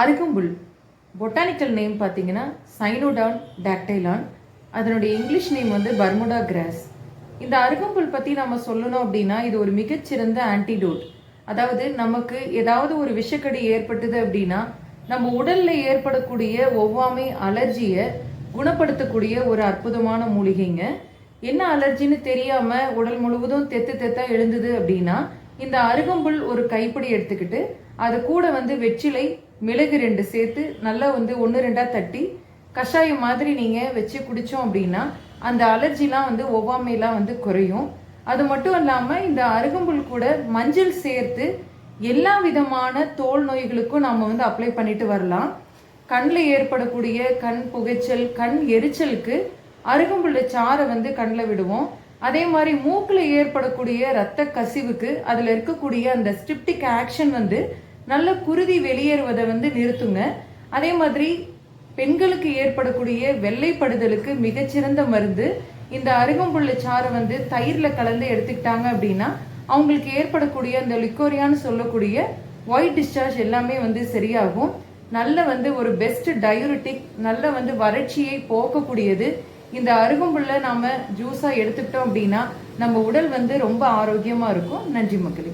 அருகம்புல். Botanical name பார்த்தீங்கன்னா Cynodon dactylon அதனுடைய இங்கிலீஷ் நேம் வந்து பர்முடா கிராஸ் இந்த அருகம்புல் பற்றி நம்ம சொல்லணும் அப்படின்னா இது ஒரு மிகச்சிறந்த ஆன்டிடோட் அதாவது நமக்கு ஏதாவது ஒரு விஷக்கடி ஏற்பட்டது அப்படின்னா நம்ம உடலில் ஏற்படக்கூடிய ஒவ்வாமை அலர்ஜியை குணப்படுத்தக்கூடிய ஒரு அற்புதமான மூலிகைங்க. என்ன அலர்ஜின்னு தெரியாமல் உடல் முழுவதும் தெத்து தெத்தா எழுந்தது அப்படின்னா இந்த அருகம்புல் ஒரு கைப்பிடி எடுத்துக்கிட்டு அது கூட வந்து வெற்றிலை மிளகு ரெண்டு சேர்த்து நல்லா வந்து ஒன்று ரெண்டாக தட்டி கஷாயம் மாதிரி நீங்கள் வச்சு குடித்தோம் அப்படின்னா அந்த அலர்ஜிலாம் வந்து ஒவ்வாமையெல்லாம் வந்து குறையும். அது மட்டும் இல்லாமல் இந்த அருகம்புல் கூட மஞ்சள் சேர்த்து எல்லா விதமான தோல் நோய்களுக்கும் நாம் வந்து அப்ளை பண்ணிட்டு வரலாம். கண்ணில் ஏற்படக்கூடிய கண் புகைச்சல் கண் எரிச்சலுக்கு அருகம்புல்ல சாறை வந்து கண்ணில் விடுவோம். அதே மாதிரி மூக்கில் ஏற்படக்கூடிய இரத்த கசிவுக்கு அதில் இருக்கக்கூடிய அந்த ஸ்டிப்டிக் ஆக்ஷன் வந்து நல்ல குருதி வெளியேறுவதை வந்து நிறுத்துங்க. அதே மாதிரி பெண்களுக்கு ஏற்படக்கூடிய வெள்ளைப்படுதலுக்கு மிகச்சிறந்த மருந்து. இந்த அருகம்புள்ள சாறை வந்து தயிரில் கலந்து எடுத்துக்கிட்டாங்க அப்படின்னா அவங்களுக்கு ஏற்படக்கூடிய அந்த லிக்கோரியான்னு சொல்லக்கூடிய ஒயிட் டிஸ்சார்ஜ் எல்லாமே வந்து சரியாகும். நல்ல வந்து ஒரு பெஸ்ட் டயூரிட்டிக் நல்ல வந்து வறட்சியை போக்கக்கூடியது. இந்த அருகம்புல்ல நாம ஜூஸா எடுத்துக்கிட்டோம் அப்படின்னா நம்ம உடல் வந்து ரொம்ப ஆரோக்கியமா இருக்கும். நன்றி மக்களே.